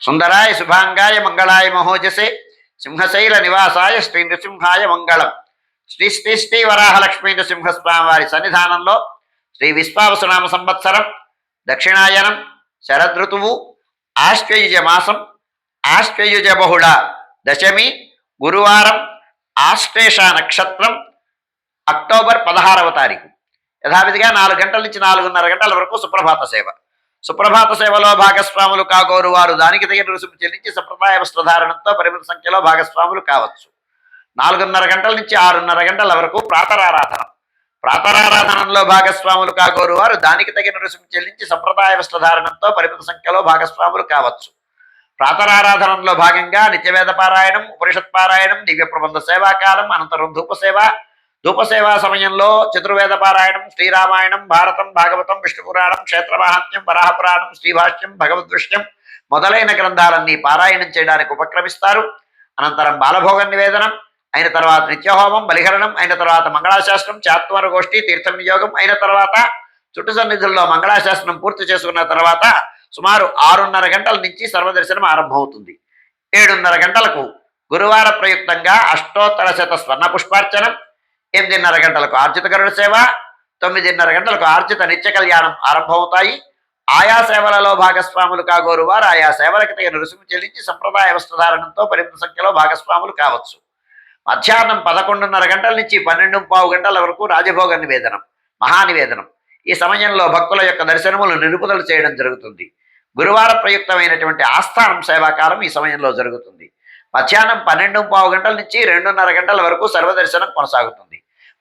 సుందరాయ శుభాంగాయ మంగళాయ మహోజసే సింహశైల నివాసాయ శ్రీ నృసింహాయ మంగళం. శ్రీ శ్రీ శ్రీ వరాహలక్ష్మీ నృసింహస్వామి వారి సన్నిధానంలో శ్రీ విశ్వావసునామ సంవత్సరం దక్షిణాయనం శరదృతువు ఆశ్వయుజ మాసం ఆశ్వయుజ బహుళ దశమి గురువారం ఆశ్లేష నక్షత్రం అక్టోబర్ పదహారవ తారీఖు. యథావిధిగా నాలుగు గంటల నుంచి నాలుగున్నర గంటల వరకు సుప్రభాత సేవ. సుప్రభాత సేవలో భాగస్వాములు కాగోరు వారు. దానికి తగిన రుసుము చెల్లించి సంప్రదాయ వస్త్రధారణంతో పరిమిత సంఖ్యలో భాగస్వాములు కావచ్చు. నాలుగున్నర గంటల నుంచి ఆరున్నర గంటల వరకు ప్రాతరారాధన. ప్రాతరారాధనంలో భాగస్వాములు కాగోరు వారు. దానికి తగిన రుసుము చెల్లించి సంప్రదాయ వస్త్రధారణంతో పరిమిత సంఖ్యలో భాగస్వాములు కావచ్చు. ప్రాతరారాధనంలో భాగంగా నిత్యవేద పారాయణం ఉపనిషత్ పారాయణం దివ్య ప్రబంధ సేవాకాలం అనంతరం ధూప సేవ ధూపసేవా సమయంలో చతుర్వేద పారాయణం శ్రీరామాయణం భారతం భాగవతం విష్ణు పురాణం క్షేత్రమాహాత్మ్యం వరాహపురాణం శ్రీభాష్యం భగవద్విష్ణ్యం మొదలైన గ్రంథాలన్నీ పారాయణం చేయడానికి ఉపక్రమిస్తారు. అనంతరం బాలభోగ నివేదనం అయిన తర్వాత నిత్యహోమం బలిహరణం అయిన తర్వాత మంగళాశాస్త్రం చాత్వర గోష్ఠి తీర్థం వియోగం అయిన తర్వాత చుట్టు సన్నిధుల్లో మంగళాశాస్త్రం పూర్తి చేసుకున్న తర్వాత సుమారు ఆరున్నర గంటల నుంచి సర్వదర్శనం ఆరంభమవుతుంది. ఏడున్నర గంటలకు గురువార ప్రయుక్తంగా అష్టోత్తర శత స్వర్ణ పుష్పార్చనం ఎనిమిదిన్నర గంటలకు ఆర్జితకరుడు సేవ తొమ్మిదిన్నర గంటలకు ఆర్జిత నిత్య కళ్యాణం ఆరంభమవుతాయి. ఆయా సేవలలో భాగస్వాములు కాగోరు వారు ఆయా సేవలకు తగిన రుసుము చెల్లించి సంప్రదాయ వస్త్రధారణంతో పరిమిత సంఖ్యలో భాగస్వాములు కావచ్చు. మధ్యాహ్నం పదకొండున్నర గంటల నుంచి పన్నెండు పావు గంటల వరకు రాజభోగ నివేదనం మహానివేదనం. ఈ సమయంలో భక్తుల యొక్క దర్శనములు నిలుపుదల చేయడం జరుగుతుంది. గురువార ప్రయుక్తమైనటువంటి ఆస్థానం సేవాకాలం ఈ సమయంలో జరుగుతుంది. మధ్యాహ్నం పన్నెండు పావు గంటల నుంచి రెండున్నర గంటల వరకు సర్వదర్శనం కొనసాగుతుంది.